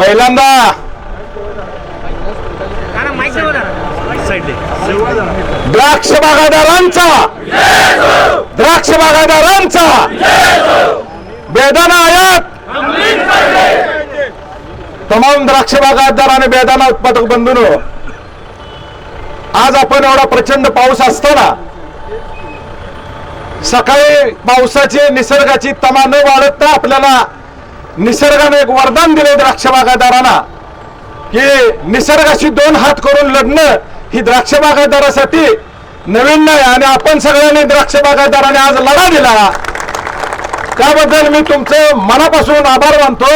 पहिल्यांदा. द्राक्ष बागायदारांचा द्राक्ष बागायदारांचा बेदाना आयात. तमाम द्राक्ष बागायतदार आणि बेदाना उत्पादक बंधून आज आपण एवढा प्रचंड पाऊस असताना सकाळी पावसाची निसर्गाची तमा न वाढत आपल्याला निसर्गाने एक वरदान दिले द्राक्षबागायदारांना की निसर्गाशी दोन हात करून लढणं ही द्राक्ष बागायदारासाठी नवीन नाही आणि आपण सगळ्यांनी द्राक्षबागायदाराने आज लढा दिला. त्याबद्दल मी तुमचं मनापासून आभार मानतो.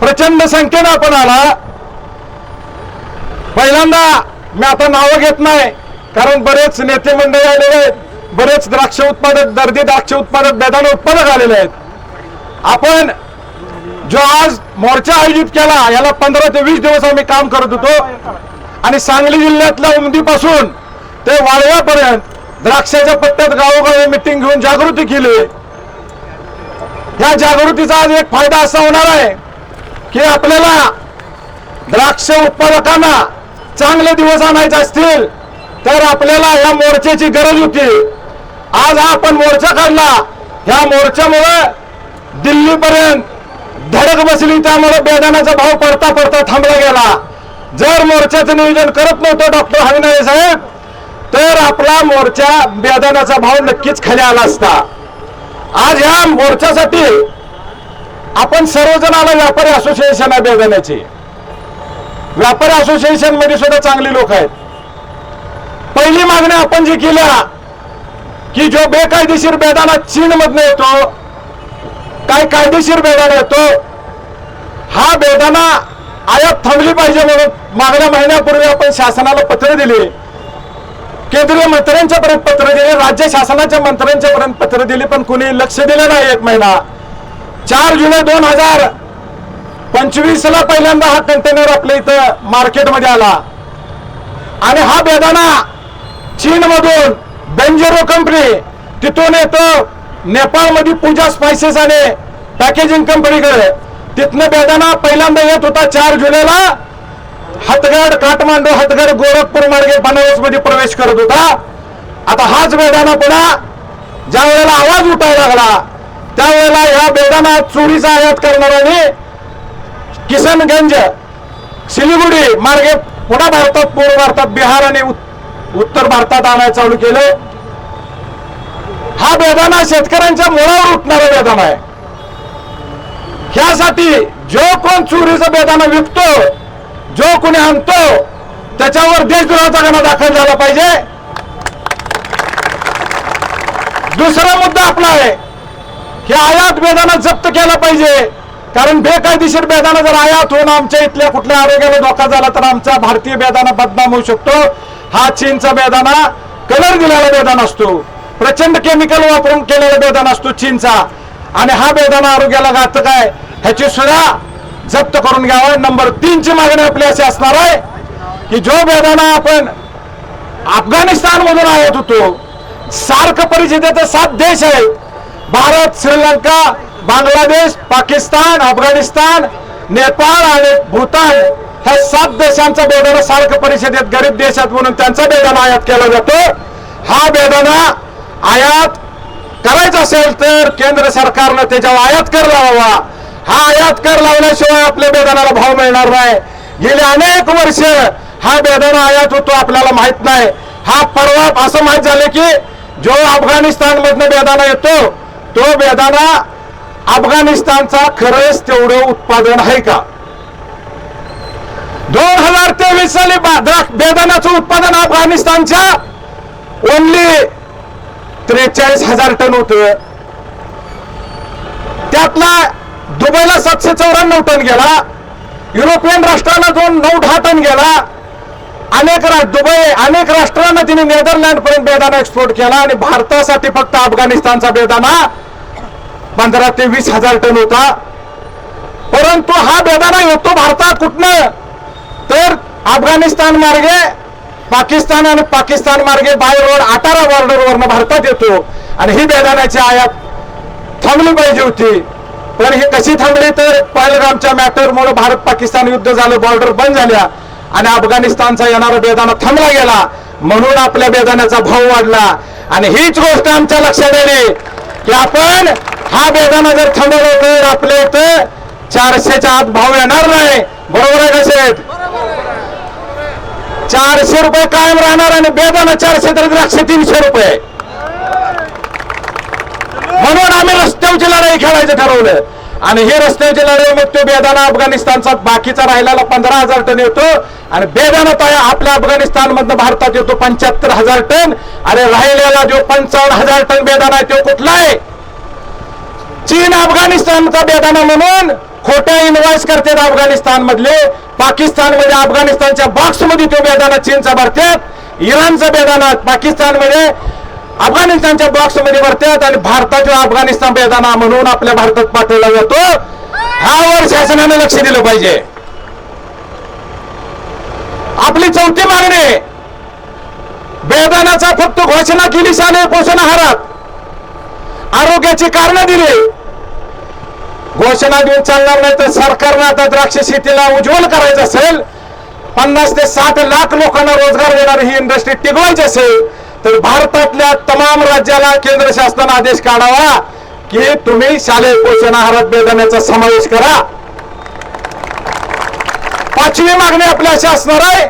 प्रचंड संख्येनं आपण आला. पहिल्यांदा मी आता नावं घेत नाही कारण बरेच नेते मंडळी आलेले आहेत बरेच द्राक्ष उत्पादक दर्दी द्राक्ष उत्पादक बेदाने उत्पादक आलेले आहेत. आपण जो आज मोर्चा आयोजित केला याला पंधरा ते वीस दिवस आम्ही काम करत होतो. आणि सांगली जिल्ह्यातल्या उमदीपासून ते वाळव्यापर्यंत द्राक्षाच्या पट्ट्यात गावोगावी मिटिंग घेऊन जागृती केली. या जागृतीचा आज एक फायदा असा होणार आहे की आपल्याला द्राक्ष उत्पादकांना चांगले दिवस आणायचे असतील तर आपल्याला या मोर्चाची गरज होती. आज हा आपण मोर्चा काढला. ह्या मोर्चामुळे दिल्लीपर्यंत धडक बसली त्यामुळे बेदानाचा भाव पडता पडता थांबला गेला. जर मोर्चाचं नियोजन करत नव्हतं डॉक्टर हविनाळे साहेब तर आपला मोर्चा बेदानाचा भाव नक्कीच खाली आला असता. आज ह्या मोर्चासाठी आपण सर्वजण आला व्यापारी असोसिएशन आहे बेदाण्याचे. व्यापारी असोसिएशनमध्ये सुद्धा चांगली लोक आहेत. पहिली मागणी आपण जी केल्या की जो बेकायदेशीर बेदाना चीन मधनं येतो काय कायदेशीर बेदाना येतो हा बेदाना आयात थांबली पाहिजे म्हणून मागल्या महिन्यापूर्वी आपण शासनाला पत्र दिले. केंद्रीय मंत्र्यांच्या पर्यंत पत्र दिले राज्य शासनाच्या मंत्र्यांच्या पर्यंत पत्र दिले पण कुणी लक्ष दिलं नाही एक महिना. चार जुलै दोन हजार पंचवीस ला पहिल्यांदा हा कंटेनर आपल्या इथं मार्केटमध्ये आला. आणि हा बेदाना चीन मधून बेंजेरो कंपनी तिथून येतो. नेपाळमध्ये पूजा स्पायसेस आणि पॅकेजिंग कंपनीकडे तिथनं बेदाना पहिल्यांदा येत होता चार जुलैला. हतगड काठमांडू हतगड गोरखपूर मार्गे बनारसमध्ये प्रवेश करत होता. आता हाच बेदाना पुन्हा ज्या वेळेला आवाज उठायला लागला त्यावेळेला या बेदाना चोरीचा आयात करणाऱ्याने किशनगंज सिलिगुडी मार्गे पुन्हा भारतात पूर्व भारतात बिहार आणि उत्तर भारतात आणायला चालू केलं. हा बेदाना शेतकऱ्यांच्या मुळावर उठणारा बेदाना आहे. ह्यासाठी जो कोण चोरीचा बेदाना विकतो जो कोणी आणतो त्याच्यावर देशद्रोहाचा गुन्हा दाखल झाला पाहिजे. दुसरा मुद्दा आपला आहे हे आयात बेदाना जप्त केला पाहिजे. कारण बेकायदेशीर बेदाना जर आयात होऊन आमच्या इथल्या कुठल्या आरोग्याला धोका झाला तर आमचा भारतीय बेदाना बदनाम होऊ शकतो. हा चीनचा बेदाना कलर दिलेला बेदाना असतो. प्रचंड केमिकल वापरून केलेला बेदाना असतो चीनचा. आणि हा बेदाना आरोग्याला घातक आहे. ह्याची सुद्धा जप्त करून घ्यावा. नंबर तीनची मागणी आपली अशी असणार आहे की जो बेदाना आपण अफगाणिस्तान मधून आयात होतो सार्क परिषदेचे सात देश आहेत. भारत श्रीलंका बांगलादेश पाकिस्तान अफगाणिस्तान नेपाळ आणि भूतान ह्या सात देशांचा बेदाना सार्क परिषदेत गरीब देशात म्हणून त्यांचा बेदाना आयात केला जातो. हा बेदाना आयात करायचं असेल तर केंद्र सरकारनं त्याच्यावर आयात कर लावावा. हा आयात कर लावल्याशिवाय आपल्या बेदानाला भाव मिळणार नाही. गेले अनेक वर्ष हा बेदाना आयात होतो आपल्याला माहीत नाही. हा परवा असं माहीत झालं की जो अफगाणिस्तान मधनं बेदाना येतो तो बेदाना अफगाणिस्तानचा खरंच तेवढं उत्पादन आहे का? दोन हजार तेवीस साली बेदानाचं उत्पादन अफगाणिस्तानच्या ओनली त्रेचाळीस हजार टन होत. त्यातला दुबईला सातशे चौऱ्याण्णव टन गेला युरोपियन राष्ट्रांना दोन नऊ दहा टन गेला अनेक दुबई अनेक राष्ट्रांना तिने नेदरलँड पर्यंत बेदाना एक्सपोर्ट केला आणि भारतासाठी फक्त अफगाणिस्तानचा बेदाना पंधरा ते वीस हजार टन होता. परंतु हा बेदाना येतो भारतात कुठनं? तर अफगाणिस्तान मार्गे पाकिस्तान आणि पाकिस्तान मार्गे बाय रोड अटारा बॉर्डरवरनं भारतात येतो. आणि ही बेदाण्याची आयात थांबली पाहिजे होती. पण हे कशी थांबली तर पहलगामच्या मॅटरमुळे भारत पाकिस्तान युद्ध झालं बॉर्डर बंद झाल्या. आणि अफगाणिस्तानचा येणारा बेदाना थांबला गेला. म्हणून आपल्या बेदाण्याचा भाव वाढला. आणि हीच गोष्ट आमच्या लक्षात आली की आपण हा बेदाना जर थांबवला तर आपल्या इथं चारशेच्या आत भाव येणार नाही. बरोबर आहे कसे चारशे रुपये कायम राहणार आणि बेदाना चारशे तर द्राक्षे तीनशे रुपये. म्हणून आम्ही रस्त्यावरची लढाई खेळायचं ठरवलं आणि हे रस्त्यावरची लढाई मग तो बेदाना अफगाणिस्तानचा बाकीचा राहिलेला पंधरा हजार टन येतो. आणि बेदाना तो आपल्या अफगाणिस्तान मधनं भारतात येतो पंच्याहत्तर हजार टन. आणि राहिलेला जो पंचावन्न हजार टन बेदाना आहे तो कुठला आहे? चीन अफगाणिस्तानचा बेदाना म्हणून खोट्या इन्व्हॉइस करतात अफगाणिस्तान मधले पाकिस्तानमध्ये अफगाणिस्तानच्या बॉक्समध्ये तो बेदाना चीनचा भरतात इराणचा बेदाना पाकिस्तानमध्ये अफगाणिस्तानच्या बॉक्समध्ये भरतात आणि भारताचा अफगाणिस्तान बेदाना म्हणून आपल्या भारतात पाठवला जातो. ह्यावर शासनाने लक्ष दिलं पाहिजे. आपली चौथी मागणी बेदानाचा फक्त घोषणा केली शालेय पोषण आहारात. आरोग्याची कारणं दिली. घोषणा देऊन चालणार नाही तर सरकारनं आता द्राक्ष शेतीला उज्ज्वल करायचं असेल पन्नास ते साठ लाख लोकांना रोजगार देणारी ही इंडस्ट्री टिकवायची असेल तर भारतातल्या तमाम राज्याला केंद्र शासनाने आदेश काढावा की तुम्ही शालेय पोषण आहारात बेदाण्याचा समावेश करा. पाचवी मागणी आपल्या अशी असणार आहे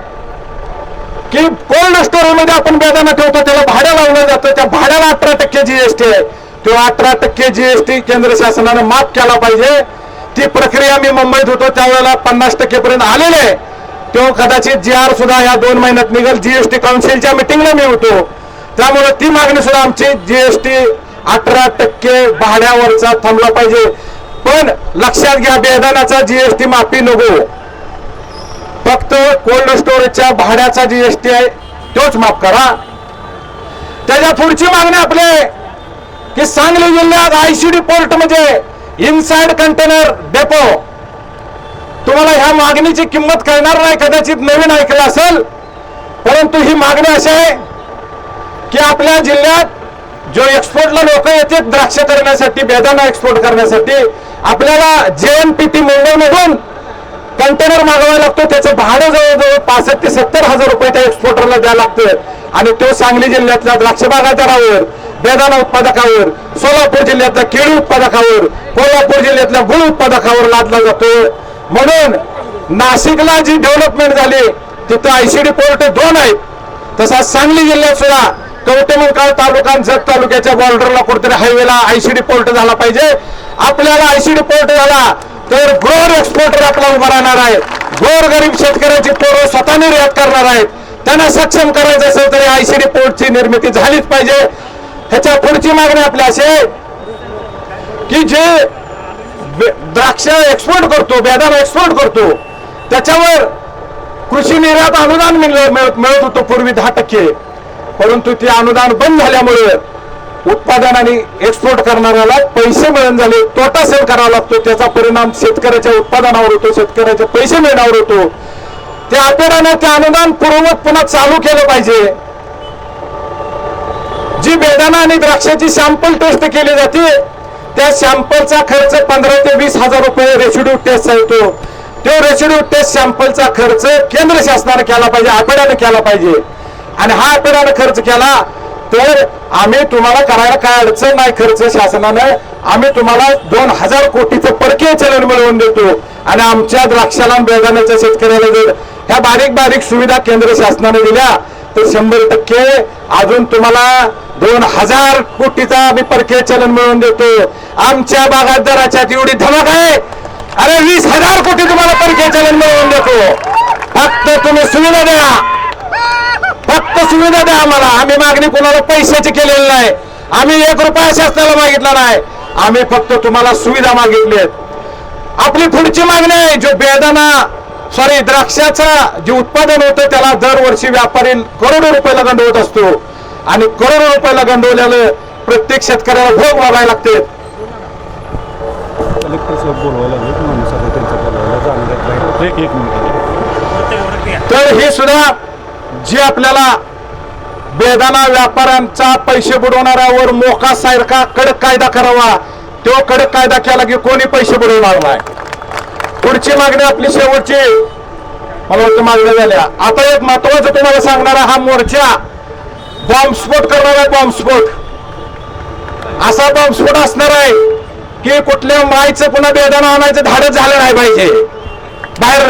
की कोल्ड स्टोरेजमध्ये आपण बेदाना ठेवतो त्याला भाड्या लावलं जातं त्या भाड्याला अठरा टक्के जीएसटी आहे. तो अठरा टक्के जीएसटी केंद्र शासनाने माफ केला पाहिजे. ती प्रक्रिया मी मुंबईत होतो त्यावेळेला पन्नास टक्के पर्यंत आलेले आहे. तो कदाचित जी आर सुद्धा या दोन महिन्यात निघेल. जीएसटी काउन्सिलच्या मिटिंगला मी होतो. त्यामुळे ती मागणी सुद्धा आमची जीएसटी अठरा टक्के भाड्यावरचा थांबला पाहिजे. पण लक्षात घ्या बेदानाचा जीएसटी माफी नको. फक्त कोल्ड स्टोरेजच्या भाड्याचा जीएसटी आहे तोच माफ करा. त्याच्या पुढची मागणी आपले की सांगली जिल्ह्यात आयसीडी पोर्ट म्हणजे इनसाइड कंटेनर डेपो तुम्हाला ह्या मागणीची किंमत कळणार नाही कदाचित नवीन ऐकलं असेल. परंतु ही मागणी अशी आहे की आपल्या जिल्ह्यात जो एक्सपोर्टला लोक येतात द्राक्ष करण्यासाठी बेदाना एक्सपोर्ट करण्यासाठी आपल्याला जेएनपीटी मुंबईमधून कंटेनर मागवायला लागतो. त्याचं भाडं जवळजवळ पासष्ट ते सत्तर हजार रुपये त्या एक्सपोर्टरला द्यावं लागतं आणि तो सांगली जिल्ह्यातल्या द्राक्ष बागायतदारावर बेदाना उत्पादकावर सोलापूर जिल्ह्यातल्या केळी उत्पादकावर कोल्हापूर जिल्ह्यातल्या गुळ उत्पादकावर लादला जातो म्हणून नाशिकला जी डेव्हलपमेंट झाली तिथं आयसीडी पोर्ट दोन आहेत. तसा सांगली जिल्ह्यात सुद्धा कवटेमंकाळ तालुका जत तालुक्याच्या बॉर्डरला कुठेतरी हायवेला आयसीडी पोर्ट झाला पाहिजे. आपल्याला आयसीडी पोर्ट झाला तर गोर एक्सपोर्टर आपला उभा राहणार आहे. गोर गरीब शेतकऱ्याची पोरं स्वतः निर्यात करणार आहेत. त्यांना सक्षम करायचं असेल तरी आयसीडी पोर्टची निर्मिती झालीच पाहिजे. ह्याच्या पुढची मागणी आपली अशी की जे द्राक्ष एक्सपोर्ट करतो बेदाना एक्सपोर्ट करतो त्याच्यावर कृषी निर्यात अनुदान मिळत मिळत होतं पूर्वी दहा टक्के. परंतु ते अनुदान बंद झाल्यामुळे उत्पादन आणि एक्सपोर्ट करणाऱ्याला पैसे मिळून झाले तोटा सेल करावा लागतो. त्याचा परिणाम शेतकऱ्याच्या उत्पादनावर होतो शेतकऱ्याचे पैसे मिळण्यावर होतो. त्या आतड्यानं ते अनुदान पूर्ववत पुन्हा चालू केलं पाहिजे. जी बेदाना आणि द्राक्षाची सॅम्पल टेस्ट केली जाते त्या सॅम्पलचा खर्च पंधरा ते वीस हजार रुपये रेसिड्यू टेस्टचा येतो. तो रेसिड्यू टेस्ट सॅम्पलचा खर्च केंद्र शासनाने केला पाहिजे आठवड्यानं केला पाहिजे. आणि हा आठवड्यानं खर्च केला तर आम्ही तुम्हाला करायला काय अडचण नाही खर्च शासनानं. आम्ही तुम्हाला दोन हजार कोटीचं परकीय चलन मिळवून देतो. आणि आमच्या द्राक्षाला बेदाण्याच्या शेतकऱ्याला जर ह्या बारीक बारीक सुविधा केंद्र शासनाने दिल्या तर शंभर टक्के अजून तुम्हाला दोन हजार कोटीचा आम्ही परकीय चलन मिळवून देतो. आमच्या बागायतदाराच्या एवढी धमक आहे. अरे वीस हजार कोटी तुम्हाला परकीय चलन मिळवून देतो. फक्त तुम्ही सुविधा द्या. फक्त सुविधा द्या आम्हाला. आम्ही मागणी कोणाला पैशाची केलेली नाही. आम्ही एक रुपया शासनाला मागितला नाही. आम्ही फक्त तुम्हाला सुविधा मागितली आहेत. आपली पुढची मागणी आहे जो बेदाना सॉरी द्राक्षाचं जे उत्पादन होतं त्याला दरवर्षी व्यापारी करोडो रुपयाला गंडवत असतो. आणि करोडो रुपयाला गंडवल्यानं प्रत्येक शेतकऱ्याला भोग वागायला लागते. तर हे सुद्धा जे आपल्याला बेदाना व्यापाऱ्यांचा पैसे बुडवणाऱ्यावर मोका सारखा कडक कायदा करावा तो कडक कायदा केला की कोणी पैसे बुडवणार नाही. पुढची मागणी आपली शेवटची. मला वाटतं मागण्या झाल्या. आता एक महत्वाचं तुम्हाला सांगणारा हा मोर्चा. बॉम्बस्फोट करणार आहे बॉम्बस्फोट असा बॉम्बस्फोट असणार आहे की कुठल्या माईचं पुन्हा बेदाना आणायचं धाडच झालं नाही पाहिजे. बाहेर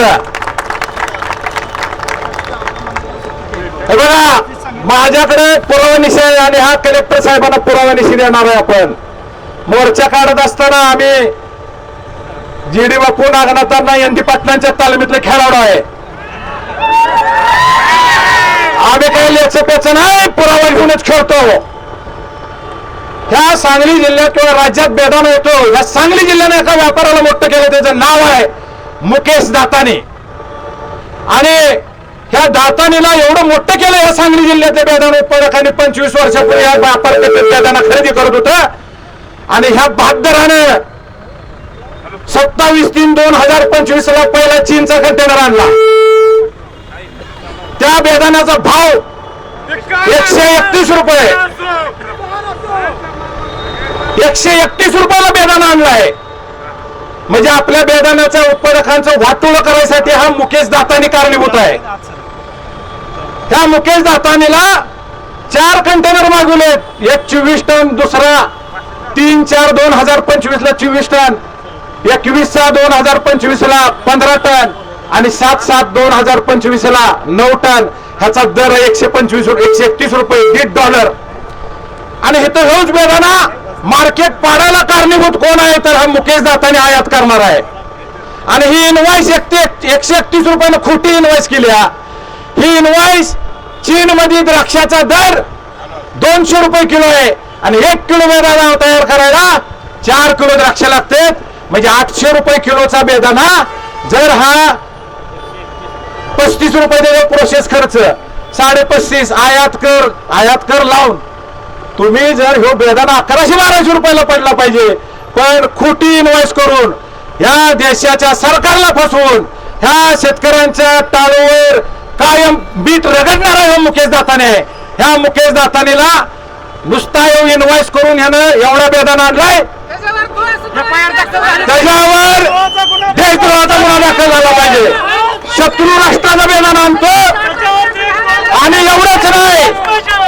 बघा माझ्याकडे पुरावा निषेध आणि हा कलेक्टर साहेबांना पुरावा निषेध देणार आहे आपण. मोर्चा काढत असताना आम्ही जी डी बापू नागनाथांना यंदी पाटलांच्या तालमीतले खेळाडू आहे. आम्ही काही लेचं नाही पुरावा घेऊनच खेळतो. ह्या सांगली जिल्ह्यात किंवा राज्यात बेदान होतो या सांगली जिल्ह्याने एका व्यापाराला मोठं केलं त्याचं नाव आहे मुकेश दातानी. आणि ह्या दातानीला एवढं मोठं केलं या सांगली जिल्ह्यातल्या बेदान उत्पादकांनी पंचवीस वर्षापूर्वी या व्यापार खरेदी करत होतं. आणि ह्या बहादरानं सत्तावीस तीन दोन हजार पंचवीस ला पहिला चीनचा कंटेनर आणला. त्या बेदाण्याचा भाव एकशे एकतीस रुपये. एकशे एकतीस रुपयाला बेदाना आणलाय. म्हणजे आपल्या बेदाण्याच्या उत्पादकांचं वाटोळ करायसाठी हा मुकेश दातानी कारणीभूत आहे. त्या मुकेश दातानीला चार कंटेनर मागवलेत. एक चोवीस टन दुसरा तीन चार दोन हजार पंचवीस ला चोवीस टन. एकवीस सहा दोन हजार पंचवीस ला पंधरा टन आणि सात सात दोन हजार पंचवीस ला नऊ टन. ह्याचा दर आहे एकशे पंचवीस एकशे एकतीस रुपये दीड डॉलर. आणि हे तर हेच बेदाना मार्केट पाडायला कारणीभूत कोण आहे? तर हा मुकेश दाताने आयात करणार आहे. आणि ही इनवाईस एकशे एकतीस रुपयानं खोटी इनवाईस केली हा. ही इनवाईस चीन मध्ये द्राक्षाचा दर दोनशे रुपये किलो आहे. आणि एक किलो बेदाना तयार करायला चार किलो द्राक्ष लागतात म्हणजे आठशे रुपये किलोचा बेदाना जर हा पस्तीस रुपये देतो प्रोसेस खर्च साडे पस्तीस आयात कर आयात कर लावून तुम्ही जर ह्यो बेदाना अकराशे बाराशे रुपयाला पडला पाहिजे पण खोटी इन्व्हेस्ट करून ह्या देशाच्या सरकारला फसवून ह्या शेतकऱ्यांच्या टाळूवर कायम बीट रगडणारा ह्या मुकेश दाताने आहे. ह्या मुकेश दातानीला नुसता इन्व्हेस्ट करून ह्यानं एवढा बेदाना आणलाय त्याच्यावर देशद्रोहाचा गुन्हा दाखल झाला पाहिजे. शत्रू राष्ट्राचा बेदाना आणतो आणि एवढंच नाही.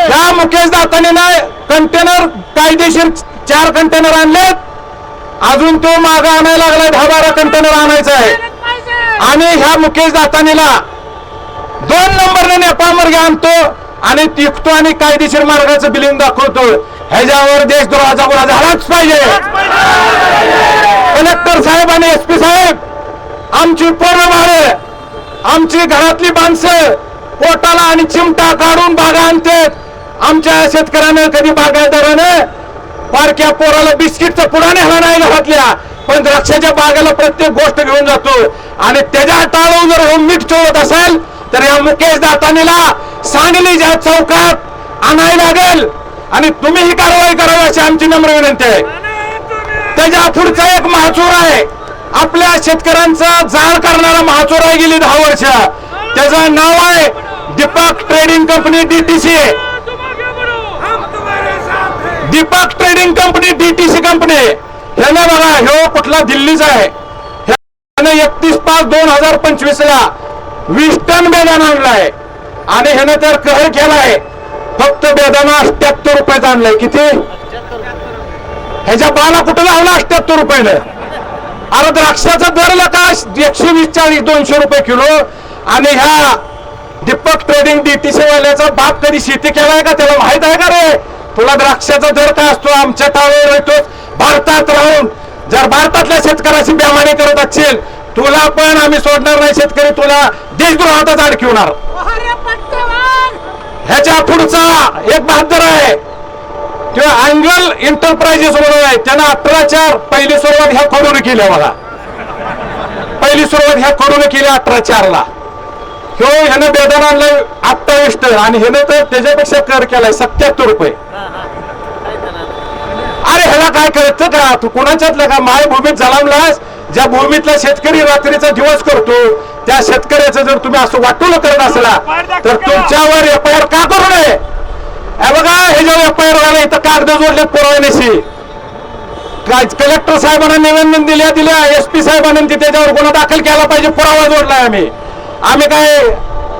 त्या मुकेश दाताने नाही कंटेनर कायदेशीर चार कंटेनर आणलेत. अजून तो मागा आणायला लागलाय दहा बारा कंटेनर आणायचा आहे. आणि ह्या मुकेश दातानीला दोन नंबरने नेपाळ मार्गे आणतो आणि तिकतो आणि कायदेशीर मार्गाचं बिलिंग दाखवतो ह्याच्यावर देशद्रोहाचा गुन्हा झालाच पाहिजे. कलेक्टर साहेब आणि एस पी साहेब आमची पूर्ण भाडे आमची घरातली माणसं पोटाला आणि चिमटा काढून बागा आणतात आमच्या शेतकऱ्यानं कधी बागायदाराने पारख्या पोराला बिस्किटचा पुडा नेला नाही घरातल्या पण द्राक्षाच्या बागेला प्रत्येक गोष्ट घेऊन जातो. आणि त्याच्या टाळून जर हे मीठ चोळत असेल तर या मुकेश दातानीला सांगली ज्या चौकात आणायला लागेल. आणि तुम्ही ही कारवाई करावी अशी आमची नम्र विनंती आहे. त्याच्या पुढचा एक महाचोर आहे. आपल्या शेतकऱ्यांचा जाळ करणारा महाचोर आहे गेली दहा वर्ष. त्याचं नाव आहे Deepak trading company DTC Deepak trading company DTC company. ह्याने बघा ह्यो कुठला दिल्लीचा आहे. ह्याने एकतीस पाच दोन हजार पंचवीस ला वीस टन बेदाना आणलाय. आणि ह्याने तर कहर केलाय. फक्त बेदाना अठ्याहत्तर रुपयाचा आणलाय. किती? ह्याच्या बाला कुठं लावला अठ्याहत्तर रुपयानं? अरे द्राक्षाचा दर लका एकशे वीस चाळीस दोनशे रुपये किलो. आणि ह्या दीपक ट्रेडिंग डीटीसी वाल्याचा बाप कधी शेती केलाय का त्याला माहीत आहे का रे? तुला द्राक्षाचा दर काय असतो? आमच्या टाळेवर येतो भारतात राहून जर भारतातल्या शेतकऱ्याची बेमानी करत असशील तुला पण आम्ही सोडणार नाही शेतकरी तुला देशद्रोहातच अडकवणार ह्याच्या पुढचा एक बहादर आहे. किंवा अँगल एंटरप्राइजेस म्हणून आहे. त्यांना अठरा पहिली सुरुवात ह्या कडून केली मला पहिली सुरुवात ह्या कडून केली अठरा चार ला ह्यो ह्यानं बेदान आणलं अठ्ठावीस टन आणि ह्यानं तर त्याच्यापेक्षा कर केलाय सत्याहत्तर रुपये. अरे ह्याला काय कळतं का? तू कोणाच्यातलं का? माय भूमीत जलामलास? ज्या भूमीतला शेतकरी रात्रीचा दिवस करतो त्या शेतकऱ्याचं जर तुम्ही असं वाटोलं करत असला तर तुमच्यावर एफ आय आर का करू नये? हे बघा हे जेव्हा एफ आय आर झालं इथं कागद जोडले पुरवण्याशी कलेक्टर साहेबांना निवेदन दिल्या दिल्या एस पी साहेबांनी ते त्याच्यावर गुन्हा दाखल केला पाहिजे पुरावा जोडलाय आम्ही. आम्ही काय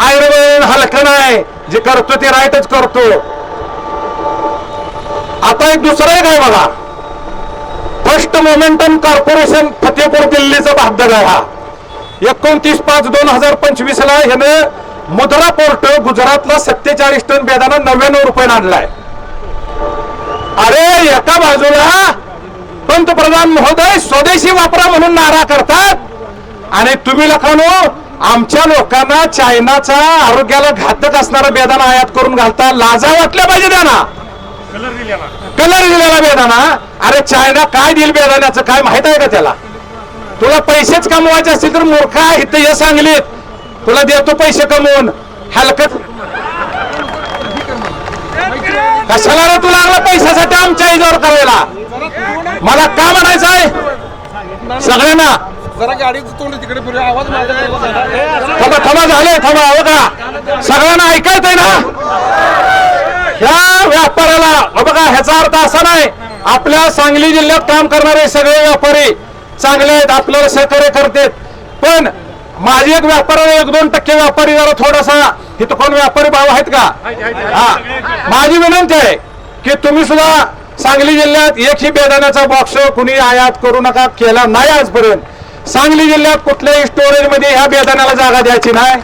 आयुर्वेद हलकं नाही जे करतो ते राईटच करतो. आता एक दुसरं एक आहे बघा. फर्स्ट मोमेंटम कॉर्पोरेशन फतेपूर दिल्लीचा भागदर आहे हा. एकोणतीस पाच दोन हजार पंचवीस ला ह्यानं मुद्रा पोर्ट गुजरातला सत्तेचाळीस टन बेदाना नव्याण्णव रुपये आणलाय. अरे एका बाजूला पंतप्रधान महोदय स्वदेशी वापरा म्हणून नारा करतात. आणि तुम्ही लोकांनो आमच्या लोकांना चायनाचा आरोग्याला घातक असणारा बेदाना आयात करून घालता. लाजा वाटल्या पाहिजे त्यांना. कलर दिलेला. कलर दिलेला बेदाना अरे चायना काय देईल बेदाण्याचं काय माहीत आहे का त्याला? तुला पैसेच कमवायचे असतील तर मूर्ख आहे इथं हे सांगलीत. तुला देतो पैसे कमवून. हलकत कशाला रे तुला लागला पैशासाठी आमच्या इजावर करायला? मला का म्हणायचं आहे? सगळ्यांना. थांबा थांबा झाले थांबा हो का? सगळ्यांना ऐकायचंय ना? ह्या व्यापाऱ्याला हो बघा ह्याचा अर्थ असा नाही. आपल्या सांगली जिल्ह्यात काम करणारे सगळे व्यापारी चांगले आहेत आपल्याला सहकार्य करतात. पण माझी एक व्यापाऱ्याला एक दोन टक्के व्यापारी जरा थोडासा इथं कोण व्यापारी भाव आहेत का? हा. माझी विनंती आहे की तुम्ही सुद्धा सांगली जिल्ह्यात एकही बेदाण्याचा बॉक्स कुणी आयात करू नका केला नाही आजपर्यंत. सांगली जिल्ह्यात कुठल्याही स्टोरेजमध्ये ह्या बेदाण्याला जागा द्यायची नाही.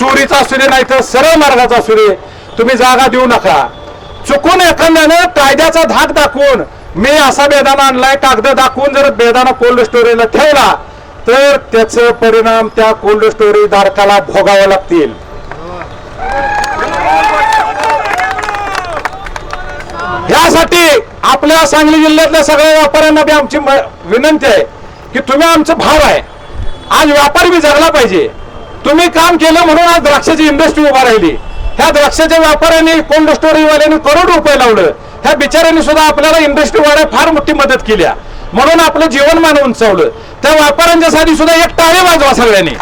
चोरीचा असू दे नाही तर सरळ मार्गाचा असू दे. तुम्ही जागा देऊ नका. चुकून एखाद्यानं कायद्याचा धाक दाखवून मी असा बेदाना आणलाय कागद दाखवून जर बेदाना कोल्ड स्टोरेजला ठेवला तर त्याचे परिणाम त्या कोल्ड स्टोरेज धारकाला भोगावे लागतील. यासाठी आपल्या सांगली जिल्ह्यातल्या सगळ्या व्यापाऱ्यांना बी आमची विनंती आहे की तुम्ही आमचं भाव आहे. आज व्यापारी बी जगला पाहिजे. तुम्ही काम केलं म्हणून आज द्राक्षाची इंडस्ट्री उभा राहिली. ह्या द्राक्षाच्या व्यापाऱ्यांनी कोल्ड स्टोरेजवाल्यांनी करोड रुपये लावलं. ह्या बिचाऱ्यांनी सुद्धा आपल्याला इंडस्ट्री वाढाय फार मोठी मदत केली आहे. म्हणून आपलं जीवनमान उंचावलं. त्या व्यापाऱ्यांच्या साठी सुद्धा एक टाळे वाजवा सगळ्यांनी.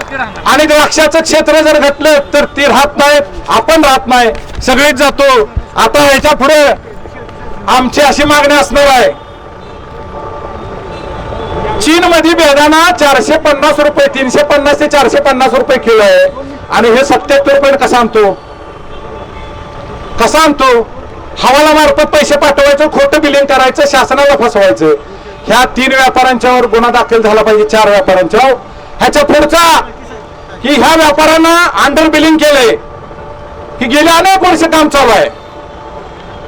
नाही आणि द्राक्षाचं क्षेत्र जर घटलं तर ती राहत नाहीत आपण राहत नाही. सगळीच जातो. आता ह्याच्या पुढे आमची अशी मागणी असणार आहे. चीन मध्ये बेदाना चारशे पन्नास रुपये तीनशे पन्नास ते चारशे पन्नास रुपये किलो आहे. आणि हे सत्याहत्तर रुपये कसा आणतो? कसा आणतो? हवाला मार्फत पैसे पाठवायचं खोटं बिलिंग करायचं शासनाला फसवायचं. ह्या तीन व्यापाऱ्यांच्यावर गुन्हा दाखल झाला पाहिजे चार व्यापाऱ्यांच्यावर. ह्याच्या पुढचा की ह्या व्यापाऱ्यांना अंडर बिलिंग केलंय. की गेले अनेक वर्ष काम चालू आहे.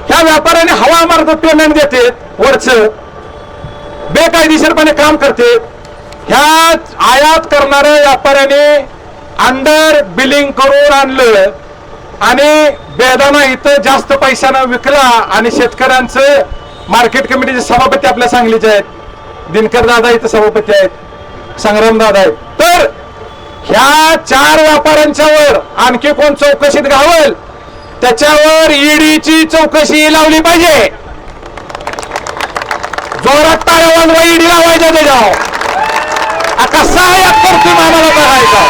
ह्या व्यापाऱ्याने हवा मार्फत पेमेंट देते वरच बेकायदेशीरपणे काम करते. ह्या आयात करणाऱ्या व्यापाऱ्याने अंडर बिलिंग करून आणलं. आणि बेदाना इथं जास्त पैशानं विकला आणि शेतकऱ्यांचं मार्केट कमिटीचे सभापती आपल्या सांगलीचे आहेत. दिनकर दादा इथं सभापती आहेत. संग्राम दादा आहेत. तर ह्या चार व्यापाऱ्यांच्यावर आणखी कोण चौकशीत घावल त्याच्यावर ईडीची चौकशी लावली पाहिजे. जोरात टाळ्या वाजवा ईडी लावायच्या त्याच्यावर. कसा या आम्हाला बघायचा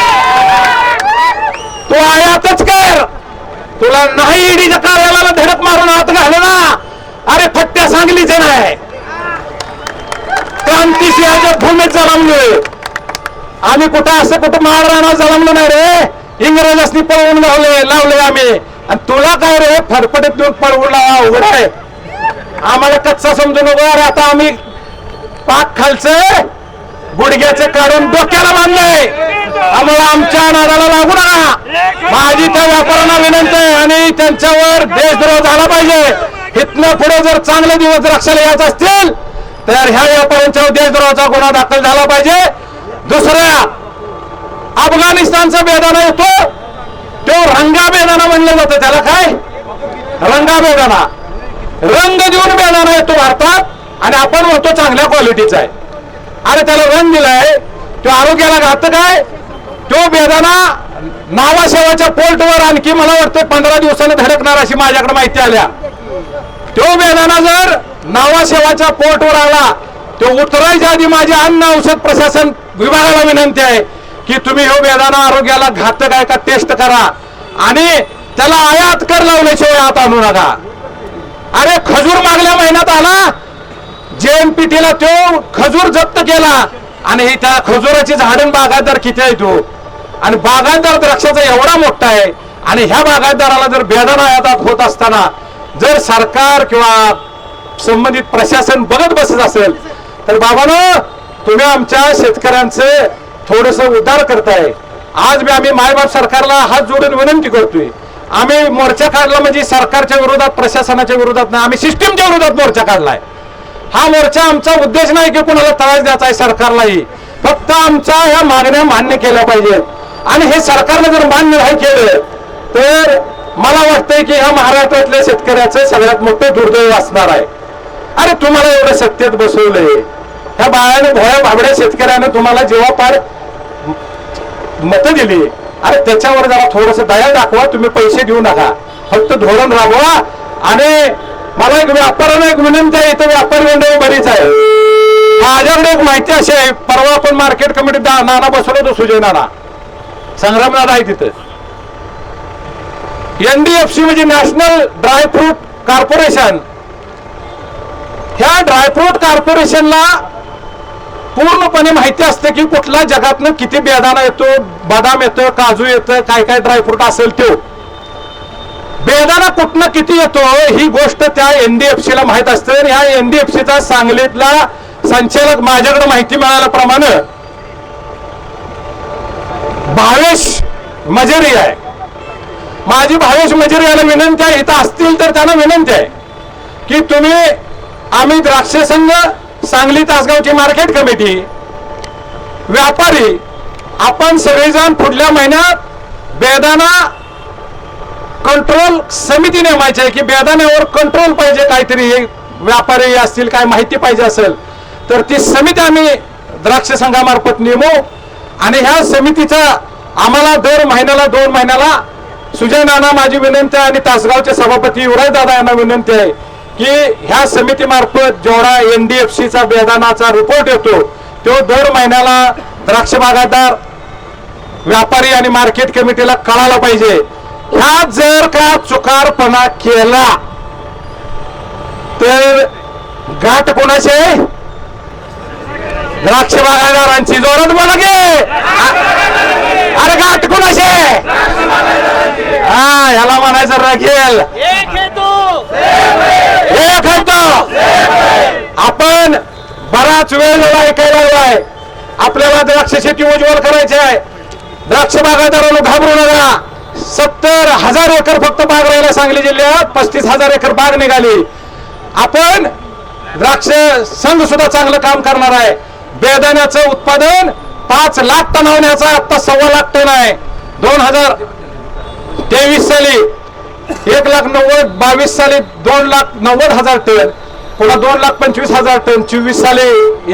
तू आयातच कर तुला नाही ईडीच्या कार्यालयाला धडक मारून आत घाल ना अरे फट्ट्या सांगलीचे नाही क्रांती सिंहाच्या जलमलोय आम्ही कुठं असं कुठं महाराणा जलमलो नाही रे. इंग्रजांनी पळवून लावले लावले आम्ही. आणि तुला काय रे? फरफटीत देऊन पळवून लावा उघड आहे. आम्हाला कच्चा समजू नको अरे आता आम्ही पाक खालचं गुडघ्याचे काढून डोक्याला बांधलंय आम्हाला आमच्या नादाला लागू नका. माझी त्या व्यापाऱ्यांना विनंती आहे आणि त्यांच्यावर देशद्रोह झाला पाहिजे. इथनं पुढे जर चांगले दिवस रक्षाला यायचे असतील तर ह्या व्यापाऱ्यांच्या देशद्रोहाचा गुन्हा दाखल झाला पाहिजे. दुसऱ्या अफगाणिस्तानचा बेदाना येतो तो. रंगा बेदाना म्हणलं जातं त्याला काय? रंगा बेदाना रंग देऊन बेदाना येतो भारतात. आणि आपण म्हणतो चांगल्या क्वालिटीचा आहे. अरे त्याला रंग दिलाय. तो आरोग्याला घातक आहे. तो बेदाना नावाशेवाच्या पोर्टवर आणखी मला वाटतं पंधरा दिवसानं धडकणार अशी माझ्याकडे माहिती आल्या. तो बेदाना जर नावासेवाच्या पोर्टवर आला. तो उतरायच्या आधी माझी अन्न औषध प्रशासन विभागाला विनंती आहे की तुम्ही हो बेदाना आरोग्याला घातक आहे का? टेस्ट करा. आणि त्याला आयात कर लावल्याशिवाय आत आणू नका. अरे खजूर मागल्या महिन्यात आला. जेएमपीटीला तो खजूर जप्त केला. आणि ही त्या खजुराची झाडून बागायतदार किती आहे तो? आणि बागायतदार द्राक्षाचा एवढा मोठा आहे. आणि ह्या बागायतदाराला जर बेदाना आयात होत असताना जर सरकार किंवा संबंधित प्रशासन बघत बसत असेल तर बाबानो तुम्ही आमच्या शेतकऱ्यांचे थोडस उद्धार करताय. आज मी आम्ही मायबाप सरकारला हात जोडून विनंती करतोय. आम्ही मोर्चा काढला म्हणजे सरकारच्या विरोधात प्रशासनाच्या विरोधात नाही आम्ही सिस्टीमच्या विरोधात मोर्चा काढलाय. हा मोर्चा आमचा उद्देश नाही की कुणाला त्रास द्यायचा आहे सरकारलाही. फक्त आमच्या ह्या मागण्या मान्य केल्या पाहिजेत. आणि हे सरकारनं जर मान्य नाही केलं तर मला वाटतंय की ह्या महाराष्ट्रातल्या शेतकऱ्याचं सगळ्यात मोठं दुर्दैव असणार आहे. अरे तुम्हाला एवढं सत्तेत बसवलंय. ह्या बाळाने भोळ्या भाबड्या शेतकऱ्यानं तुम्हाला जेव्हा पार मत दिली अरे त्याच्यावर जरा थोडस दया दाखवा तुम्ही पैसे देऊ नका. फक्त धोरण राबवा आणि मला एक व्यापाऱ्यांना एक विनंती आहे इथं व्यापारी मंडळी बरीच आहे. माझ्याकडे एक माहिती अशी आहे परवा आपण मार्केट कमिटीत नाना बसवलो होतो सुजय नाना. संग्रामनाथ आहे तिथं. एनडीएफसी म्हणजे नॅशनल ड्रायफ्रूट कॉर्पोरेशन ह्या ड्रायफ्रूट कॉर्पोरेशनला पूर्णपणे माहिती असते की कुठल्या जगातनं किती बेदाना येतो बदाम येतं काजू येतं काय काय ड्रायफ्रूट असेल तो. बेदाना कुठनं किती येतो ही गोष्ट त्या एनडीएफसी ला माहीत असते. आणि ह्या एनडीएफसीचा सांगलीतला संचालक माझ्याकडे माहिती मिळाल्याप्रमाणे भावेश मजेरी आहे. माझी भावेश मजेरी याला विनंती आहे इथं असतील तर त्यांना विनंती आहे की तुम्ही आम्ही द्राक्ष संघ सांगली तासगावची मार्केट कमिटी. व्यापारी आपण सगळेजण पुढल्या महिन्यात बेदाना कंट्रोल समिती नेमायची आहे की बेदाण्यावर कंट्रोल पाहिजे काहीतरी. हे व्यापारी असतील काय माहिती पाहिजे असेल तर ती समिती आम्ही द्राक्ष संघामार्फत नेमू. आणि ह्या समितीचा आम्हाला दर महिन्याला दोन महिन्याला सुजय नाना माझी विनंती आहे आणि तासगावचे सभापती युवराज दादा यांना विनंती आहे की ह्या समितीमार्फत जेवढा एनडीएफसीचा बेदानाचा रिपोर्ट येतो तो दर महिन्याला द्राक्ष बागायतदार व्यापारी आणि मार्केट कमिटीला कळायला पाहिजे. ह्या जर का चुकारपणा केला तर गाठ कोणाचे द्राक्ष बागादारांची जोरात बोला गे अरे गाठ कोणाचे हा ह्याला म्हणायचं राखेल एक हेतू आपण बराच वेळ ऐकायला आहे. आपल्याला द्राक्ष शेती उज्ज्वल करायची आहे. द्राक्ष बागायतदारांना घाबरू नका. सत्तर हजार एकर फक्त बाग राहिला सांगली जिल्ह्यात पस्तीस हजार एकर बाग निघाली. आपण द्राक्ष संघ सुद्धा चांगलं काम करणार आहे. बेदाण्याचं उत्पादन पाच लाख टन होण्याचा आता सव्वा लाख टन आहे. दोन हजार तेवीस साली एक लाख नव्वद बावीस साली दोन लाख नव्वद हजार टन पुन्हा दोन लाख पंचवीस हजार टन चोवीस साली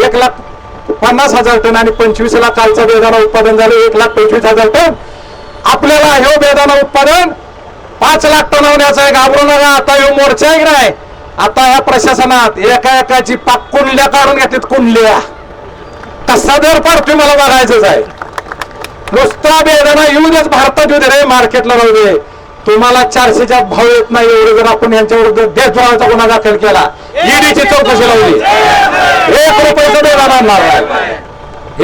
एक लाख पन्नास हजार टन आणि पंचवीस ला कालचं बेदाना उत्पादन झालं एक लाख पंचवीस हजार टन. आपल्याला हे बेदाना उत्पादन पाच लाख टन होण्याचं आहे. घाबरू नका. आता हे मोर्चा आहे नाही? आता ह्या प्रशासनात एका एकाची पाक कुंडल्या काढून घेतात कुंडल्या कसा दर पडतोय मला बघायचंच आहे. नुसता बेदाना येऊ देच भारतात येऊ दे रे मार्केटला राहू दे. तुम्हाला चारशेच्या भाव येत नाही एवढं जर आपण यांच्या विरुद्ध देशद्रोहाचा गुन्हा दाखल केला ईडीची चौकशी लावली. एक रुपयाचा बेदाना आणणार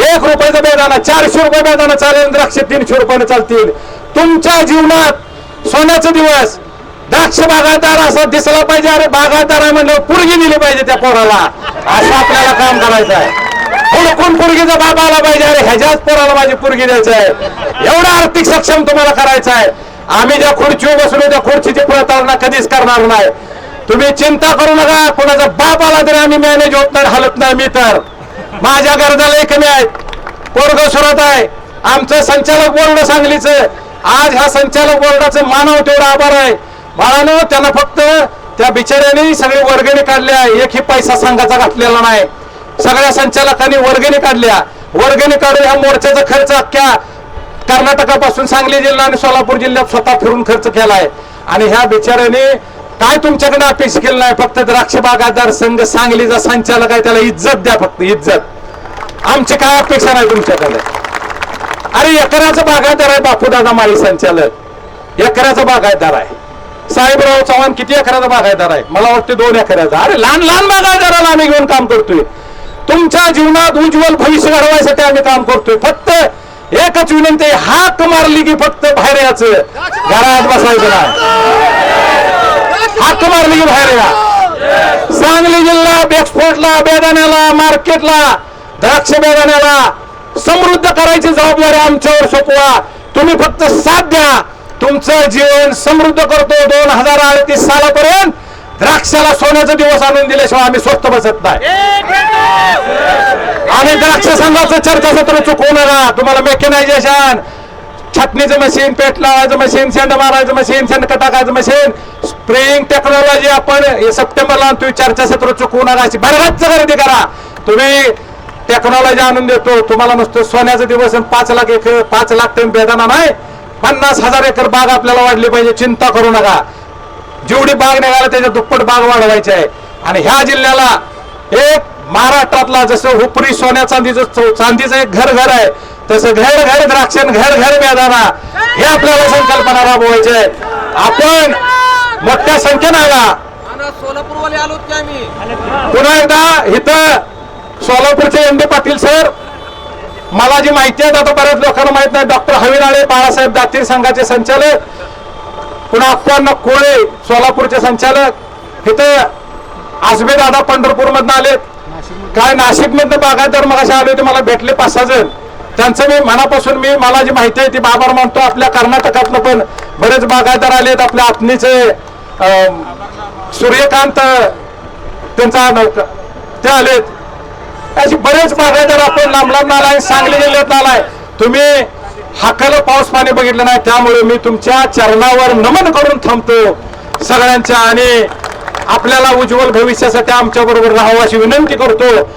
एक रुपयाचा बेदाना चारशे रुपये बेदाना चालेल द्राक्ष तीनशे रुपयाने चालतील. तुमच्या जीवनात सोन्याचा दिवस द्राक्ष बागायतदार असं दिसला पाहिजे अरे बागायतदार आहे म्हणलं पुरगी दिली पाहिजे त्या पोराला. असं आपल्याला काम करायचं आहे. कोण पुरगीचा बाप आला पाहिजे अरे ह्याच्याच पोराला माझी पुरगी द्यायचं आहे. एवढा आर्थिक सक्षम तुम्हाला करायचं आहे. आम्ही ज्या खुर्चीवर बसलो त्या खुर्चीची प्रतारणा कधीच करणार नाही. तुम्ही चिंता करू नका कोणाचा बाप आला तरी आम्ही मॅनेज होत नाही हलत नाही मी तर. माझ्या गरजाला एक कमी आहेत. पोरग सुरत आहे. आमचं संचालक बोर्ड सांगलीचं आज ह्या संचालक बोर्डाचं मानव तेवढा आभार आहे. बाळानं त्यांना फक्त त्या बिचाऱ्याने सगळे वर्गणी काढल्या एकही पैसा संघाचा घातलेला नाही. सगळ्या संचालकांनी वर्गणी काढल्या. वर्गणी काढून ह्या मोर्चाचा खर्च अख्ख्या कर्नाटकापासून सांगली जिल्हा आणि सोलापूर जिल्ह्यात स्वतः फिरून खर्च केला आहे आणि ह्या बिचाऱ्याने काय तुमच्याकडे अपेक्षा केलं नाही फक्त द्राक्ष बागायतदार संघ सांगलीचा संचालक आहे त्याला इज्जत द्या फक्त इज्जत. आमची काय अपेक्षा नाही तुमच्याकडे? अरे एकराचा बागायतदार आहे बापूदादा माळी संचालक. एकराचा बागायतदार आहे. साहेबराव चव्हाण किती एकराचा बागायदार आहे? मला वाटतं दोन एकराचा. अरे लहान लहान बागायदाराला आम्ही घेऊन काम करतोय. तुमच्या जीवनात उज्ज्वल भविष्य घडवायसाठी आम्ही काम करतोय. फक्त एकच विनंती हाक मारली की फक्त बाहेर यायचं. घरात बसायचं नाही. हाक मारली की बाहेर या. सांगली जिल्हा एक्सपोर्टला बेदाण्याला मार्केटला द्राक्ष बेदाण्याला समृद्ध करायची जबाबदारी आमच्यावर सोपवा. तुम्ही फक्त साथ द्या. तुमचं जीवन समृद्ध करतो. दोन हजार अडतीस सालापर्यंत द्राक्षाला सोन्याचा दिवस आणून दिल्याशिवाय आम्ही स्वस्त बसत नाही. आम्ही द्राक्ष संघाचं चर्चासत्र चुकवून नका. तुम्हाला मेकॅनायझेशन छटणीचं मशीन पेट लावायचं मशीन सेंड मारायचं मशीन सेंड टाकायचं मशीन स्प्रेइंग टेक्नॉलॉजी आपण सप्टेंबरला आणतोय. चर्चासत्र चुकवून अशी भरगच्च खरेदी करा. तुम्ही टेक्नॉलॉजी आणून देतो. तुम्हाला नुसतं सोन्याचा दिवस पाच लाख एक पाच लाख टन बेदाना नाही. पन्नास हजार एकर बाग आपल्याला वाढली पाहिजे. चिंता करू नका. जेवढी बाग निघाला त्याच्या दुप्पट बाग वाढवायची आहे. आणि ह्या जिल्ह्याला एक महाराष्ट्रातला जसं हुपरी सोन्या चांदीचं चांदीचं एक घर घर आहे तसं घर घर द्राक्षण घर घर मैदाना हे आपल्याला संकल्पना राबवायची आहे. आपण मोठ्या संख्येनं आला सोलापूरवाले पुन्हा एकदा इथं सोलापूरचे एम डी पाटील सर मला जी माहिती आहे आता बऱ्याच लोकांना माहीत नाही डॉक्टर हविराळे बाळासाहेब दातीर संघाचे संचालक पुन्हा अप्पांना कोळे सोलापूरचे संचालक इथं आजबे दादा पंढरपूर मधनं आलेत. काय नाशिक मधनं बागायतदार मग आले होते मला भेटले पाच सहा जण. त्यांचं मी मनापासून मी मला जी माहिती आहे ती बाबार मानतो आपल्या कर्नाटकातनं पण बरेच बागायतदार आलेत आपल्या आत्मीचे सूर्यकांत त्यांचा ते आलेत. अशी बरेच बागायतदार आपण लांब लांब आलाय सांगली जिल्ह्यात आलाय तुम्ही हाकाला पाऊस पाणी बघितलं नाही त्यामुळे मी तुमच्या चरणावर नमन करून थांबतो. सगळ्यांच्या आणि आपल्याला उज्ज्वल भविष्यासाठी आमच्या बरोबर राहावं अशी विनंती करतो.